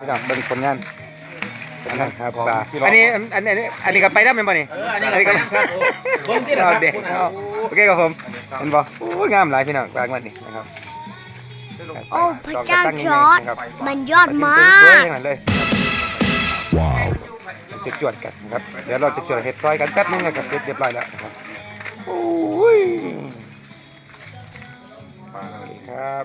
พี่น้องเบิ่งผลงานผลงานครับของปลาพี่น้องอันนี้อันอันอันนี้อันนี้ก็ไปได้ไหมบ่นี่เอออันนี้ก็ไปได้ครับผมเบิ่งที่ละเอาครับเด็กเอาโอเคครับผมเห็นบ่โอ้ยงามหลายพี่น้องปลางวันนี้นะครับโอ้พระเจ้าจอร์ดมันยอดมาสวยกๆอย่างนั้นเลยว้าวจะจวดกันนะครับเดี๋ยวเราจะจวดเห็ดซอยกันแป๊บนึงนะครับเสร็จเรียบร้อยแล้วนะครับโอ้ยสวัสดีครับ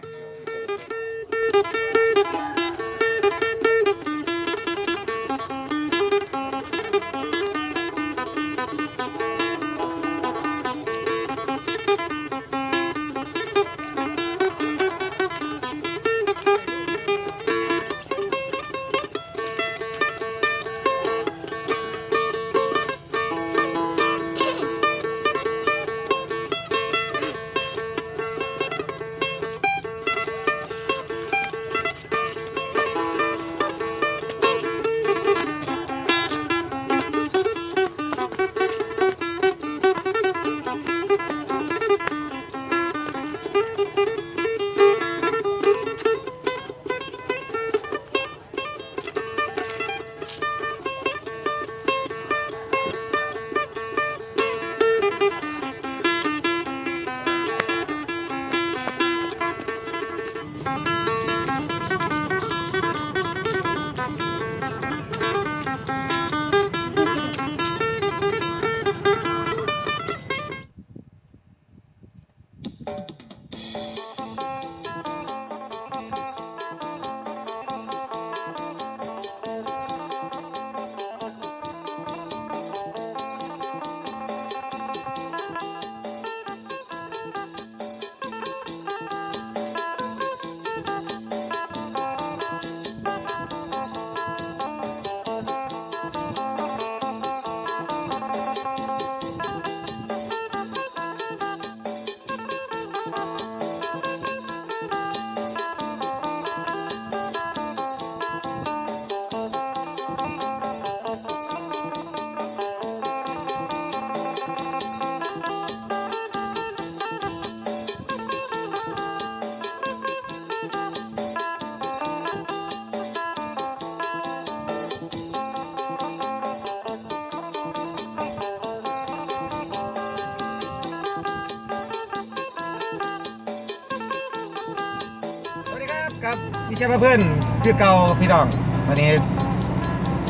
ครับครับพี่เชฟเพื่อนชื่อเก่าพี่น้องวันนี้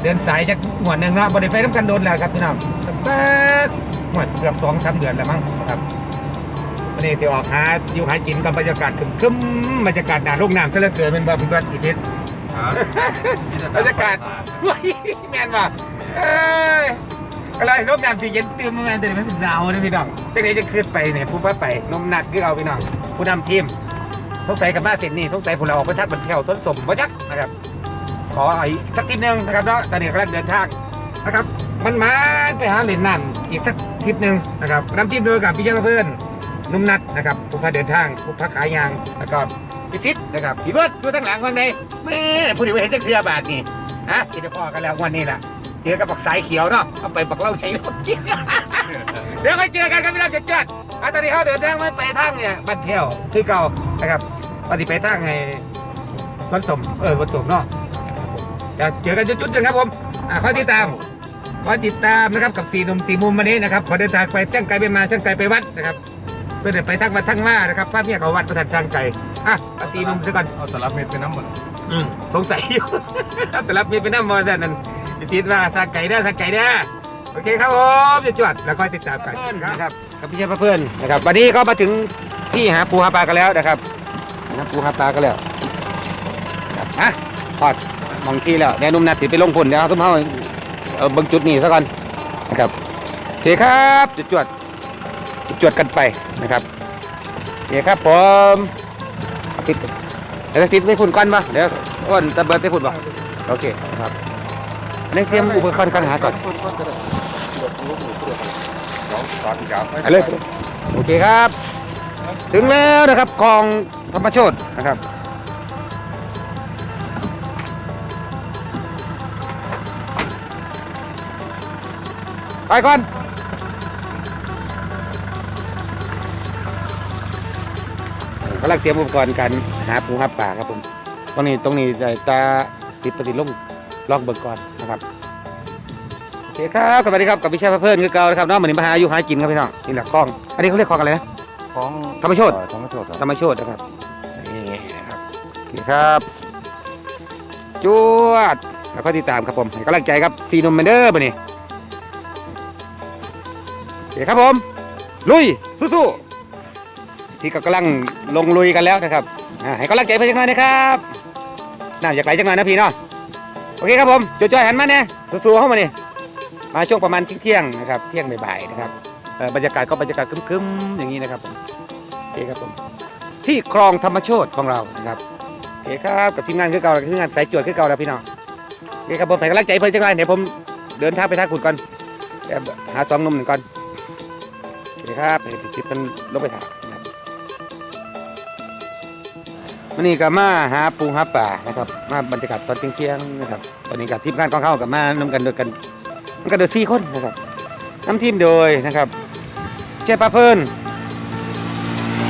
เดินสายจากหัวหนึ่งนะบริไฟน้ำกันโดนแล้วครับพี่น้องตั้งแต่หมดเกือบสองสามเดือนแล้วมั้งครับวันนี้ที่ออกหาอยู่หากินกับบรรยากาศคึมๆบรรยากาศหนาโรงน้ำซะเหลือเกินเป็นแบบเป็นแบบอีทิศบรรยากาศเฮ้ยแมนว่ะเอ้ยอะไรโรงน้ำสีเย็นตื่นมาแมนตื่นมาถึงหนาวนะพี่น้องจังไหนจะขึ้นไปเนี่ยผู้ว่าไปนมหนักคือเอาพี่น้องผู้นำทีม สงสัยกับบ้าเสร็จนี่สงสัยพวกเราออกไปทักบันเที่ยวสนสมบ่จักนะครับ ขออีกสักทีหนึงนะครับเนาะตอนนี้กำลังเดินทางนะครับ มันมาไปหาเหรียญนั่นอีกสักทริปหนึ่งนะครับน้ำทีมโดยกับพี่เจ้าเพื่อนนุ่มนัดนะครับผู้พาเดินทางผู้พาขายยางแล้วก็พี่ซิดนะครับพี่เบิร์ดอยู่ทั้งหลังคนใดแม่ผู้ดีไปเห็นจักเทือบาทนี่ฮะกินพ่อกันแล้ววันนี้แหละเจอกับบักสายเขียวเนาะเอาไปบักเล่าใหญ่เรากินเดี๋ยวค่อยเจอกันครับพี่น้องจัดๆอะตอนนี้เขาเดินทางมาไปทางเนี่ยบ้านเที่ยวคือเก่านะครับ ปฏิไปทางไงสวนสมเออสวนสมเนาะจะเจอกันจุดๆนะครับผมอะคอยติดตามคอยติดตามนะครับกับสี่หนุ่มสี่มุมวันนี้นะครับขอเดินทางไปช่างไกลไปมาช่างไกลไปวัดนะครับเพื่อเดินไปทางวัดทั้งมานะครับพระเมียเขาวัดประทันช่างไกลอะเอาสี่หนุ่มซะก่อนเอาตลับเม็ดไปน้ำหมดอืมสงสัยอยู่แต่รับมีไปน้ำมอเตอร์นั่นพี่ทิศว่าสักไก่เด้อสักไก่เด้อโอเคครับผมจะจวดแล้วค่อยติดตามกันครับกับพี่เชฟเพื่อนนะครับ วันนี้ก็มาถึงที่หาปูหาปลากันแล้วนะครับ หาปูหาปลากันแล้วครับฮะพอดมองที่แล้วแนวนุ่มนัดถือไปลงผลแล้วทุกเฮาเอาเบิ่งจุดนี้ซะก่อนนะครับโอเคครับจะจวดจะจวดกันไปนะครับโอเคครับผมติดเดี๋ยวติดไม่พุ่นก่อนปะเดี๋ยวอ้วนตะเบิดไปพุ่นปะโอเคครับอันนี้เตรียมอุปกรณ์การหาก่อนตอนยาวไปเลยโอเคครับ ถึงแล้วนะครับคลอง ธรรมโชตนะครับไปก่อนกำลังเตรียมอุปกรณ์การหาปูหาปลาครับผมตรงนี้ตรงนี้จะตาสิบปฏิลงลองเบิกก่อนนะครับโอเคครับสวัสดีครับกับวิชาเพื่อนคือเก่านะครับน้องเหมือนมาหาอยู่หากินครับพี่น้องนี่แหละคลอง อันนี้เขาเรียกคลองอะไรนะ ของธรรมโชติ เอ่อธรรมโชติครับธรรมโชตินะครับนี่นะครับโอเคครับจวดแล้วก็ติดตามครับผมให้กำลังใจครับซีนมเมนเดอร์มานี่โอเคครับผมลุยสู้ๆที่ก็กำลังลงลุยกันแล้วนะครับอ่าให้กำลังใจเพื่อนจังหน่อยนะครับน้ำอยากไหลจังหน่อยนะพี่เนาะโอเคครับผมจอยๆหันมาเนี่ยสู้ๆเข้ามานี่มาช่วงประมาณเที่ยงๆนะครับเที่ยงบ่ายๆนะครับเอ่อ บรรยากาศก็บรรยากาศคึ้มๆอย่างนี้นะครับผมโอเคครับผมที่คลองธรรมโชตของเรานะครับโอเคครับกับทีมงานคือเก่าทีมงานสายจวดคือเก่าแล้วพี่น้องโอเคครับผมให้กำลังใจเพื่อนจังไรเดี๋ยวผมเดินทางไปท่าขุดก่อนหาสองนมหนึ่งก่อนโอเคครับให้พี่สิทธิ์มันลงไปถามนะครับวันนี้ก็มาหาปูหาป่านะครับมาบรรยากาศตอนเที่ยงๆนะครับตอนนี้กับทีมงานของเขากับมานำกันโดยกันนำกันโดยสี่คนนะครับน้ำทีมโดยนะครับ เชฟปาเพิ่น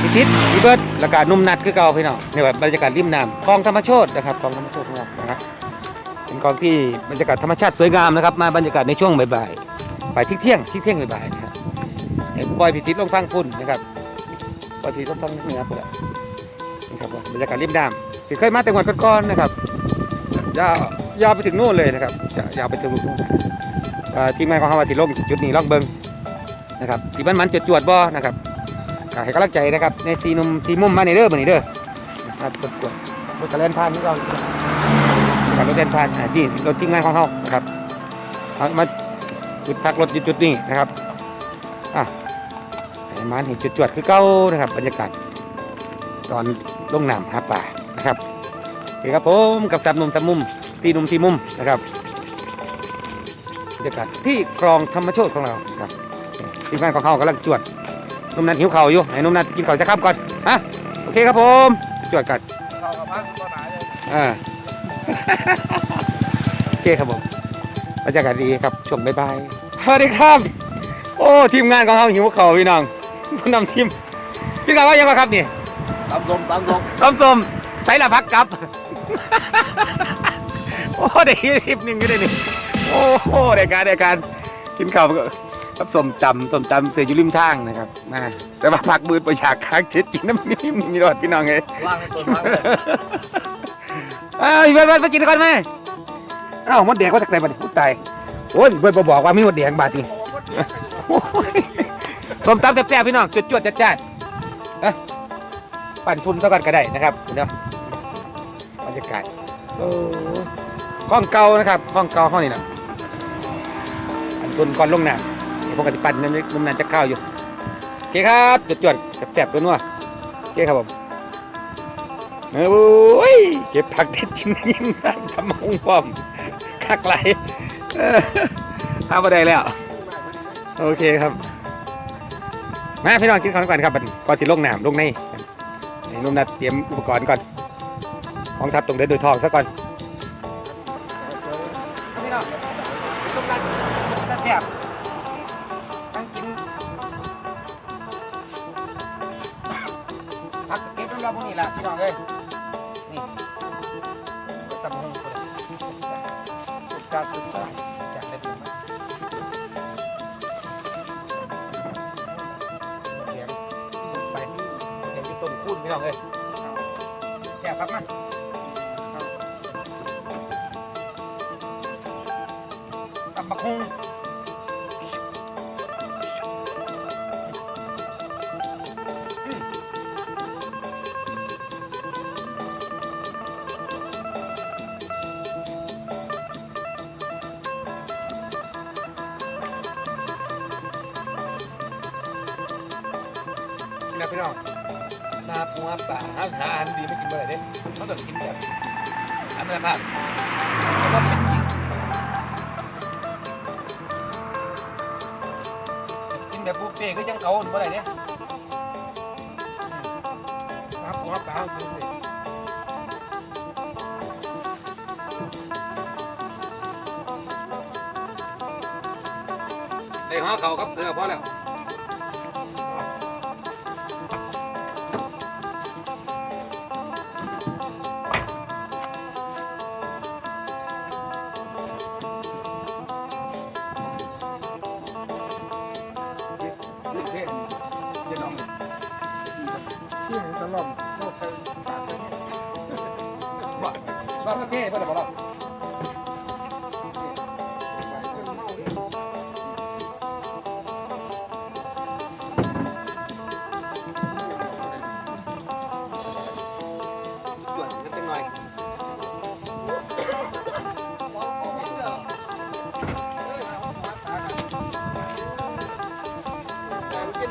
พี่ทิศพี่เบิร์ดแล้วก็หนุ่มนัดคือเก่าพี่น้องนี่แบบบรรยากาศริมน้ำคลองธรรมโชตนะครับคลองธรรมโชตของเรานะครับเป็นคลองที่บรรยากาศธรรมชาติสวยงามนะครับ มาบรรยากาศในช่วงบ่ายๆบ่ายเที่ยงๆเที่ยงบ่ายๆนะครับเห็นปล่อยพี่ทิศลงฟังพุ่นนะครับปล่อยพี่ทิศลงฟังเหนือพุ่นแหละนี่ครับบรรยากาศริมน้ำที่เคยมาแต่วันก่อนๆนะครับยาวยาวไปถึงนู่นเลยนะครับยาวยาวไปถึงนู่นอ่าทีมงานของเราว่าที่ลงจุดนี้ล่องเบิง นะครับสีมันมันจวดๆบ่นะครับให้กำลังใจนะครับในซีนุ่มซีมุมมาในเด้อมาในเด้อมากดกดรถกระเล่นผ่านนี่เราขับรถเล่นผ่านที่รถทีมงงานของเขานะครับเอามาจุดพักรถอยู่จุดนี้นะครับอะให้มาเห็นจุดจวดคือเก้านะครับบรรยากาศตอนลงน้ำหาป่านะครับโอเคครับผมกับสับนุ่มสับมุมทีนุ่มทีมุมนะครับบรรยากาศที่คลองธรรมโชตของเราครับ ทีมงานของเขากำลังจวดนุ่มนัดหิวเข่าวอยู่ให้นุ่มนัดกินข้าวจะข้ามก่อนฮะโอเคครับผมจวดกันเข้ากับพักตัวไหนเลยอ่าโอเคครับผมบรรยากาศดีครับช่วงบ่ายๆสวัสดีครับ โอ้ทีมงานของเราหิวเข่าวพี่น้องผู้นำทีมพี่น้องว่ายังไงครับนี่ตามสมตามสมต้มส้มใส่ละพักกลับโอ้ได้คลิปหนึ่งก็ได้นี่โอ้โหได้การได้การกินข้าว กับส้มตำส้มตำเสืออยู่ริมทางนะครับมาแต่ว่าพักบืนไปฉากค้างเช็ดกินน้ำมีมีรอดพี่น้องไงว่างในต้นไม้เลยอ้าวเบิร์ดเบิร์ดมากินก่อนไหมอ้าวมดแดงว่าจากไหนบัดนี้พูดตายโอ้ยเบิร์ดบ่บอกว่ามีมดแดงบาดนี่โอ้ยส้มตำแซ่บๆพี่น้องจวดๆจัดๆนะปั่นทุนเท่ากันก็ได้นะครับเดี๋ยวบรรยากาศโอ้ยข้องเก่านะครับข้องเก่าห้องนี้นะปั่นทุนก่อนลงน้ำ เดี๋ยวปกติปั่นน้ำน้ำน้ำจะข้าวอยู่โอเคครับจวดๆแซ่บๆนัวโอเคครับผมเอ้ยเก็บผักเด็ดจริงยิ้มตามทำหงป้อมคักไหลเออทำมาได้แล้ว โอเคครับมาพี่น้องกินข้าวก่อนครับก่อนสิลงน้ำลงในนุ่มนัดเตรียมอุปกรณ์ก่อนกองทัพตรงเดินโดยทองซะก่อน นะพี่น้องนาปูอาป่าอาหารดีไม่กินเมื่อไหร่เด้เขาต้องกินแบบอันนั้นครับแล้วก็เป็นจริงกินแบบบุฟเฟ่ก็ยังเขาเมื่อไหร่เนี่ยนาปูอาป่ากินเลยได้ห่อเขากับเกลือพอแล้ว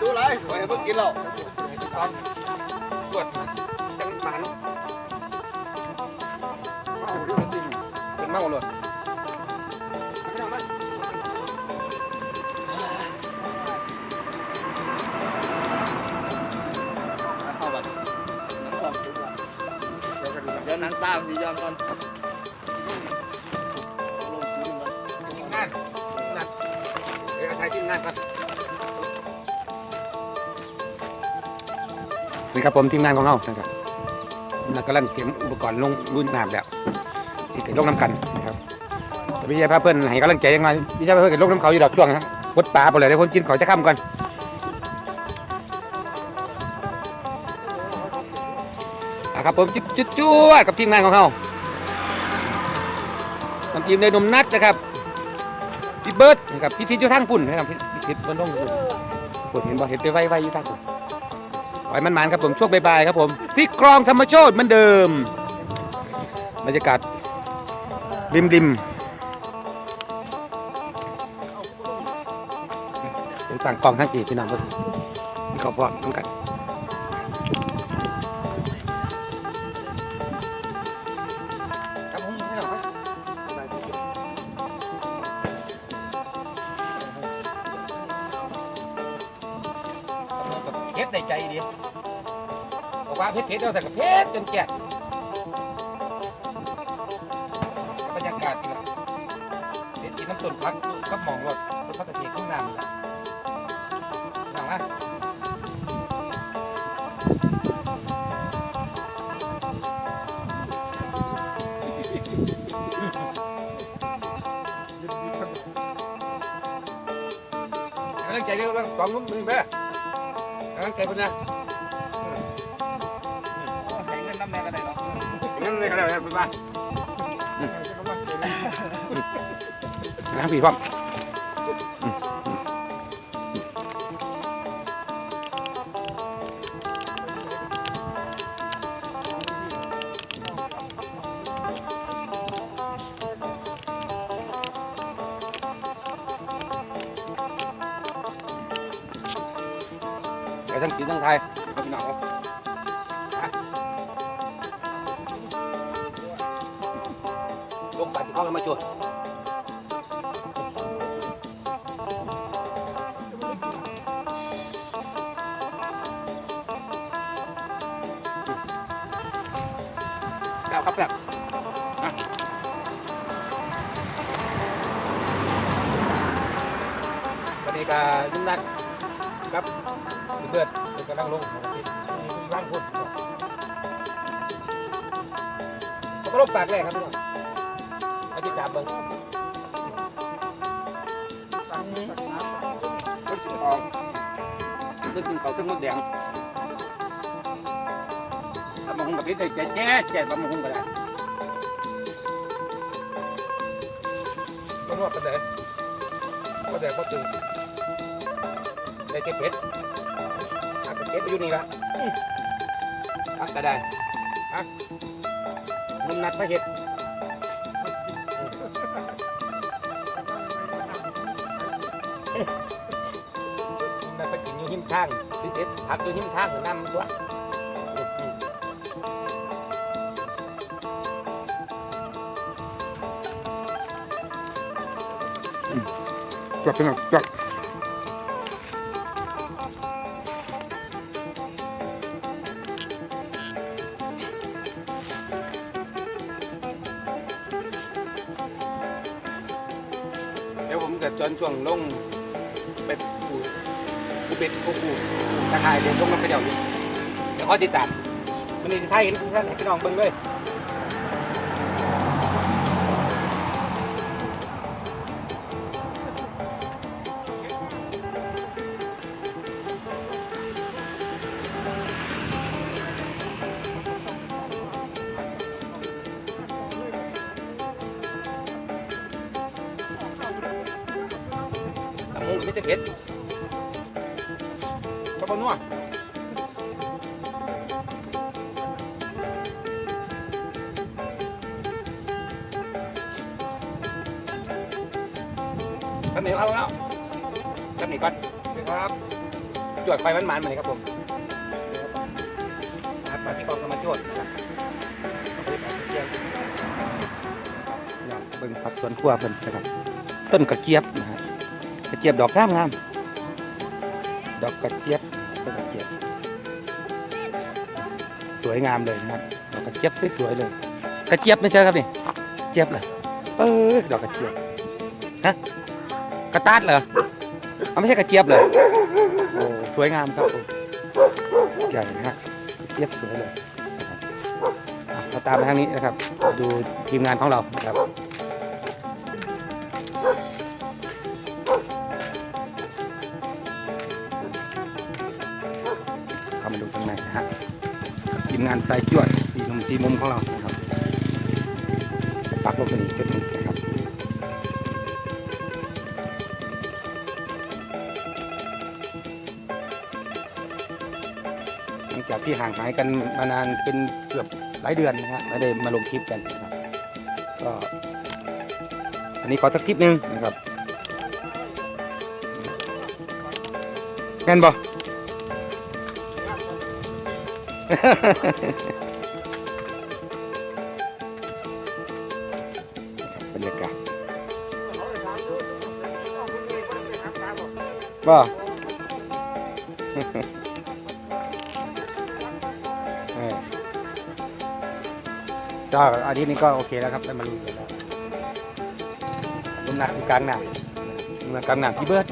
กินดูไรไว้เพิ่งกินแล้วตอนตรวจจังหมันเป็นเมาเลยเข้าบัดหนังความสุขละเดี๋ยวหนังตามดีย้อนก่อนลงทุนมันทีมงานนัดเดี๋ยวถ่ายทีมงานก่อน นี่ครับผมทีมงานของเรานะครับเรากำลังเก็บอุปกรณ์ลงรุ่นน้ำแล้วที่จะลงน้ำกันนะครับแต่พี่ชายพาเพื่อนให้กำลังใจยังไงพี่ชายพาเพื่อนก็ลงน้ำเขาอยู่ดอกช่วงนะพดปลาไปเลยเดี๋ยวคนกินขอจะข้ามก่อนอะครับผมจุ๊จุ๊จุ๊ดกับทีมงานของเขาทำทีมโดยนมนัดนะครับพี่เบิร์ดนะครับพี่ซิดอยู่ทางปุ่นนะครับพี่พี่ซิดบนดงปุ่นเห็นบ่เห็นเตไวไวอยู่ทางปุ่น ปล่อยมันมันครับผมช่วงบ่ายๆครับผม ที่คลองธรรมโชตเหมือนเดิมบรรยากาศริมริมต่างกองทั้งอีกพี่น้องเพื่อนขาพร้อมต้องกัน เพชรในใจดีบอกว่าเพชรเพชรเราแต่กับเพชรจนแก่บรรยากาศดีละเพชรกินน้ำต้นพักก็มองรถรถพักกะเทียมข้างหน้ามันละหนังอะกำลังใจเรื่องสองนุ่มมือแม่ กำลังใจเพื่อนนะให้เงินน้ำแน่ก็ได้เนาะงั้นเลยก็ได้ไปบ้านนะพี่พ่อม กินทั้งไทยครับพี่น้องครับลงไปที่ห้องแล้วมาจวดแล้วครับแบบวันนี้ก็ยุ่งนัดครับ เบิดเบิดกำลังลงที่ร่างพุ่นเขาก็ลบปากแรกครับพี่น้องเอาจิตจับเบิ้งมันจะออกตึ้งเขาตึ้งมดแดงทำมาหุงกับพิษได้แจ๊ะแจ๊ะแจ๊ะทำมาหุงก็ได้ก็นวดกันเลยก็แดงก็ตึงได้เจ็บเพชรอาจจะเจ็บ ไปอยู่นี่ละอะก็ได้อะนุ่มนัดพระเห็ดนั่นไปกินอยู่หิมทางติดเด็ดผักอยู่หิมทางน้ำมันตัวจับเป็นจับเดี๋ พวกกูตะยคร้เดินลงมาเขเดี๋ยวเดี๋ยวข้อติดจัดมันนี่ไทยทุกท่านพี่น้องเบิ่งเลยตะมูหรือไม่จะเห็น นัวทำเหนียวเอาแล้วทำเหนียวก่อนครับจวดไฟมันมันๆมาเลยครับผมครับปลาที่กองกำมาจวดครับเบิ่งผักสวนครัวเพิ่นนะครับ ต้นกระเจี๊ยบนะฮะกระเจี๊ยบดอกงามงามดอกกระเจี๊ยบ ต้นกระเจี๊ยบสวยงามเลยนะครับดอกกระเจี๊ยบสวยๆเลย กระเจี๊ยบไม่ใช่ครับนี่เจี๊ยบเหรอเออดอกกระเจี๊ยบฮะกระตาดเหรอเอาไม่ใช่กระเจี๊ยบเลยโอ้สวยงามครับใหญ่นะฮะเทียบสวยเลยเราตามไปทางนี้นะครับ ดูทีมงานของเราครับ งานสายจวดสีมุมสีมุมของเรานะครับปักลงไปอีกจุดหนึ่งนะครับหลังจากที่ห่างหายกันมานานเป็นเกือบหลายเดือนนะฮะไม่ได้มาลงคลิปกันนะครับก็อันนี้ขอสักคลิปหนึ่งนะครับแม่นบ่ บรรยากาศบ่เออก็อาทิตย์นี้ก็โอเคแล้วครับได้มาลุยกันแล้วลมหนักอยู่กลางหนักลมหนักกลางหนักพี่เบิร์ด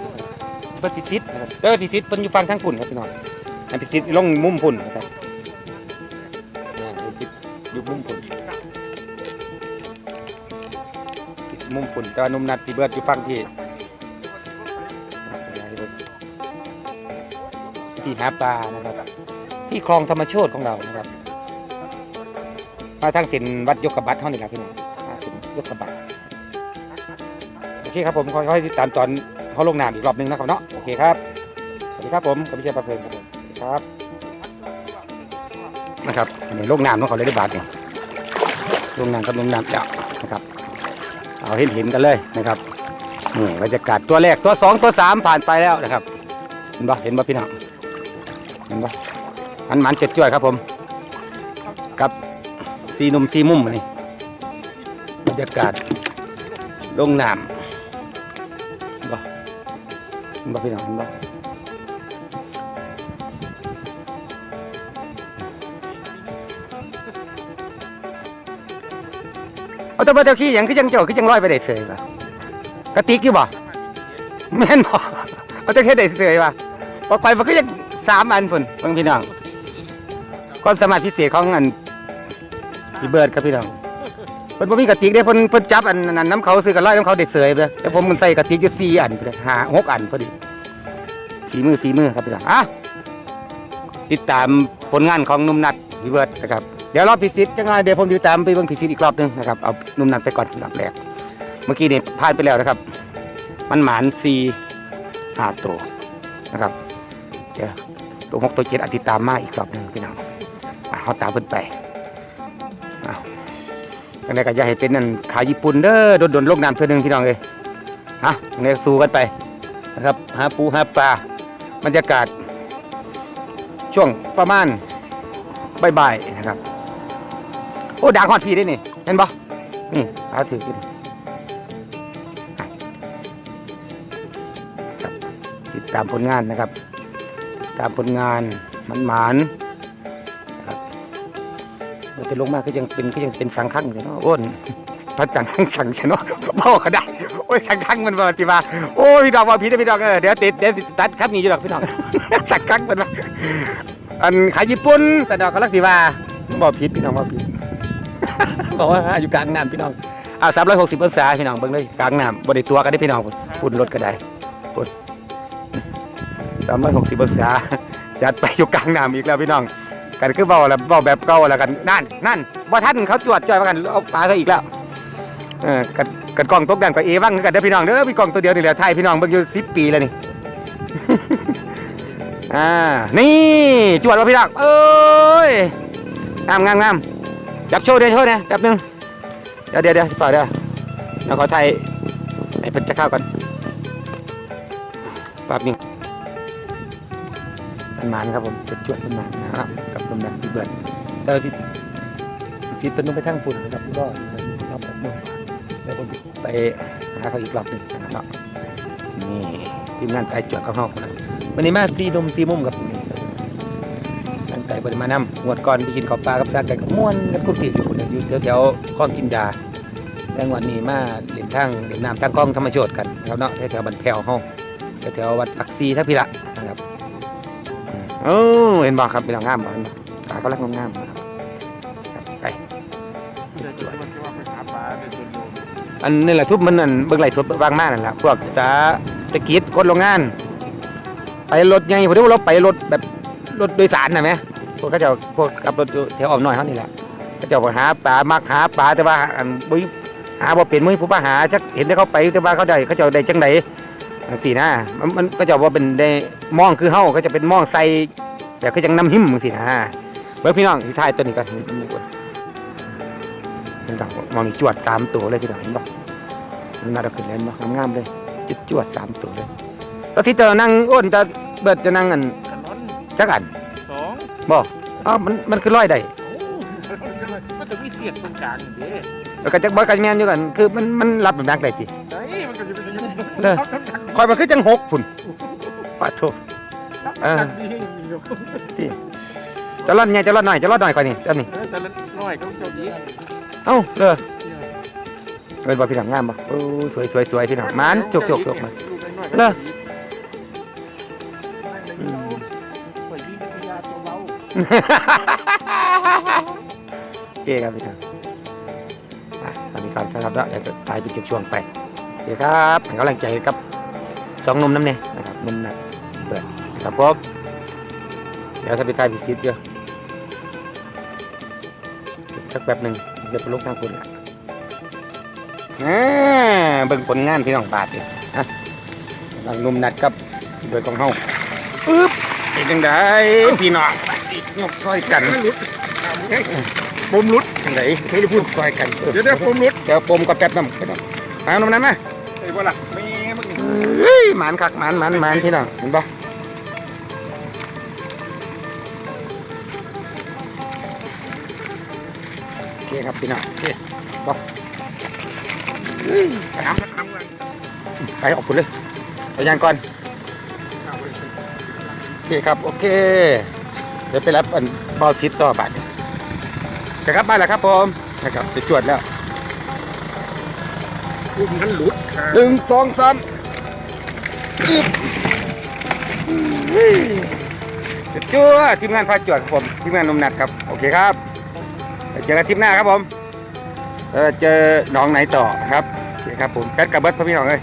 พี่เบิร์ดพิซิตนะครับเบิร์ดพิซิตเป็นอยู่ฟังทั้งปุ่นครับพี่น้องอันพิซิตลงมุมปุ่นนะครับ มุมปุ่นมุมปุ่นแต่ว่านุ่มนัดพี่เบิร์ดอยู่ฟังที่ที่หาปลานะครับ ที่คลองธรรมโชตของเรานะครับมาทางเส้นวัดยกกระบัดเท่านี้ครับพี่น้องเส้นยกกระบัดโอเคครับผมขอให้ติดตามตอนเขาลงน้ำอีกรอบหนึงนะครับเนาะโอเคครับสวัสดีครับผมกับพี่เชษประเพลินครับผมครับนะครับอันนี้ลงน้ำของเขาเลยได้บาทเนี่ย ลงน้ำกับลงน้ำเจ้านะครับ เอาเห็นเห็นกันเลยนะครับนี่บรรยากาศตัวแรกตัวสองตัวสามผ่านไปแล้วนะครับ เห็นปะเห็นปะพี่น้องเห็นปะมันมันๆจ่วยครับผมกับสีนุ่มสีมุมอันนี่บรรยากาศลงน้ำเห็นปะเห็นปะพี่น้องเห็นปะ เอาแต่ว่าเจ้าขี้หยังคือจังเจ้าคือจังลอยไปได้เสยปะกระติกอยู่บ่แม่นบ่เอาเจ้าแค่ได้เสยปะพอไปมันก็ยังสามอันพุ่นเบิ่งพี่น้องความสามารถพิเศษของอันพี่เบิร์ดครับพี่น้องเพิ่นบ่มีกระติกเด้เพิ่นเพิ่นจับอันนั้นน้ำเขาซื้อกันร้อยน้ำเขาเด็ดเสยไปแต่ผมมันใส่กระติกอยู่สี่อันพุ่นห้าหกอันพอดีสีมือสีมือครับพี่น้องอะติดตามผลงานของหนุ่มนัดพี่เบิร์ดนะครับ ดี๋ยวรอบพิซิตจังไงเดี๋ยวผมติดตามไปเบิ่งพิซิตอีกรอบหนึงนะครับเอาหนุ่มนัดไปก่อนลำแรก เมื่อกี้เนี่ผ่านไปแล้วนะครับ มันหมานสี่ห้าตัวนะครับ เดี๋ยวตัวหกตัวเจ็ดอาทิตามมาอีกรอบหนึ่งพี่น้องเขาตามเพิ่นไปอ้าวยังไงก็อย่าให้เป็นนั่นขายญี่ปุ่นเด้อโดนโดนๆลงน้ำเท่านึงพี่น้องเลยฮะยังไงก็สู้กันไปนะครับหาปูหาปลาบรรยากาศ ช่วงประมาณบ่ายๆนะครับ โอ้ด่างฮอดพี่ได้นี่เห็นปะนี่เอาถือขึ้นครับติดตามผลงานนะครับ ตามผลงานมันหมานนะครับเราจะลงมาก็ยังเป็นก็ยังเป็นสังขังอยู่เนาะอ้นพระจันทร์สังเนาะเบาก็ได้โอ้ยสังขังมันว่าติว่าโอ้ยพี่ดอกว่าพี่ได้พี่ดอกเออเดี๋ยวติดเดี๋ยวตัดครับนี่อยู่ดอกพี่น้องสังขังมันว่าอันขายญี่ปุ่นสะดอกก็ลักสิว่าบอกผิดพี่น้องบอกผิด บอกว่าอยู่กลางน้ำพี่น้องอ่าสามร้อยหกสิบองศาพี่น้องเบิ่งเลยกลางน้ำบริตัวก็ได้พี่น้องปุ่นรถก็ได้สามร้อยหกสิบองศาจัดไปอยู่กลางน้ำอีกแล้วพี่น้องกันคือเบาแล้วเบาแบบเก่าแล้วกันนั่นนั่นว่าท่านเขาจวดจ่อยมากันเอาปลาซะอีกแล้วเออกัดกัดกล้องตกดังกว่าเอวังกันเด้อพี่น้องเด้อมีกล้องตัวเดียวนี่แหละถ่ายพี่น้องเบิ่งอยู่10ปีแล้วนี่อ่านี่จวดว่าพี่น้องเอ้ยงามงามงาม จับโชว์เดี๋ยวโชว์นะแป๊บหนึงเดี๋ยวเดี๋ยวเดี๋ยวฝ่าเดี๋ยวเราขอถ่ายให้เพิ่นจะเข้าก่อนแป๊บนึงมันมันครับผมจะจวดมันมันนะครับกับลมดังพี่เบิร์ดแต่พี่พี่ซิดเป็นนุ่งไปทั้งฝุ่นนะครับก็รอบแบบนุ่มแล้วผมไปหาเขาอีกรอบหนึ่งนะครับนี่ทีมงานสายจวดของเขานะวันนี้มาซีดมซีมุมกับ บริมานำงวดก่อนไปกินข้าวปลากับซากไก่กับม่วนกับคุกกี้อยู่คนอยู่แถวแถวๆคลองกินดาแล้วงวันนี้มาเล่นทางเล่นน้ำทางกล้องธรรมชาติกันครับเนาะแถวแถวๆบันแพรวห้องแถวๆวัดอักซีทักพิระนะครับอืมโอ้เห็นบ่ครับเป็นงามบ่เห็นบ่ตากำลังงามๆนะครับไปอันนี่แหละทุบมันอันเบิ่งไหลฟ์สดบางมากนั่นแหละพวกจ้าตะกี้คนโรงงาน ไปรถใหญ่พวกที่เราไปรถแบบรถโดยสารน่ะไหม พวกเขาเจะพวกขับรถอยู่แถวอ้อมน้อยเขานี่แหละเขาเจะไปหาปลามักหาปลาแต่ว่าอันบุยหาบ่เป็นมือผู้ป้าหาจักเห็นแต่เขาไปแต่ว่าเขาได้เขาเจะได้จังไดจังซี่นะมันมันก็จะว่าเป็นได้มองคือเฮาก็จะเป็นมองใส่แบบเขาจังน้ำหิมจังซี่นะเบิ่งพี่น้องที่ทายตัวนี้ก่อนเห็นบ่เห็นดอกมองนี่จวดสามตัวเลยพี่น้องเห็นบ่มันน่าจะขึ้นเล่นบ่งามๆเลยจุดจวดสามตัวเลยตอนที่เจอนั่งอ้นจะเบิดจะนั่งอันกันนอนจักอัน บ่อ้าวมันมันคือร้อยได้โอ้มันจะมีเสียดตรงกลางเด้แล้วก็จักบ่กันแม่นอยู่กันคือมันมันรับน้ำหนักได้ติไอ้มันก็จะเป็นยังไงเออคอยมันคือจังหกพุ่นปะโถเออที่จะรอดใหญ่จะรอดน้อยจะรอดน้อยกว่านี่เจ้านี่เออแต่ละน้อยเขาเจ้าดีเอ้าเด้อเอ้ยบ่พี่น้องงามบ่โอ้สวยสวยสวยพี่น้องมันจุกจุกจุกมาเลิก โอเคครับพี่น้องตอนนี้ก่อนนะครับเนาะเดี๋ยวจะถ่ายเป็นช่วงๆไปโอเคครับให้กำลังใจกับสองนมน้ำเนี่ยนะครับนมนักเปิดนะครับผมเดี๋ยวถ้าไปถ่ายพิซิตเยอะสักแป๊บหนึ่งเดี๋ยวไปลุกทางคุณละอ่าเบิ่งผลงานพี่น้องบาทดิฮะลังนุ่มนัดกับเบิดของเฮาอึ๊บเป็นจังไดพี่น้อง บาดนี้ยกซอยกันผมรุดจังไดเฮ้ยพูดซอยกันเดี๋ยวเดี๋ยวผมรุดเดี๋ยวปมกับแป๊บน้ำไปน้ำเอาน้ำนั้นมาไอ้บ่ล่ะไม่มึงเฮ้ยหมานคักหมานหมานหมานพี่น้องเห็นปะโอเคครับพี่น้องโอเคปะเฮ้ยน้ำน้ำกันไปออกผลเลยไปยางก่อนโอเคครับ โอเค เดี๋ยวไปรับอันเบาซิดต่อบัตรจะครับบ้านแล้วครับผมนะครับจะจวดแล้วอุ้มนั้นหลุดหนึ่งสองสามอึ๊บอุ้ยจะจัวทีมงานพาจวดครับผมทีมงานหนมหนัดครับโอเคครับเจอกันทริปหน้าครับผมเออเจอหน้องไหนต่อครับโอเคครับผมแพทกับเบิร์ดพ่อพี่น้องเลย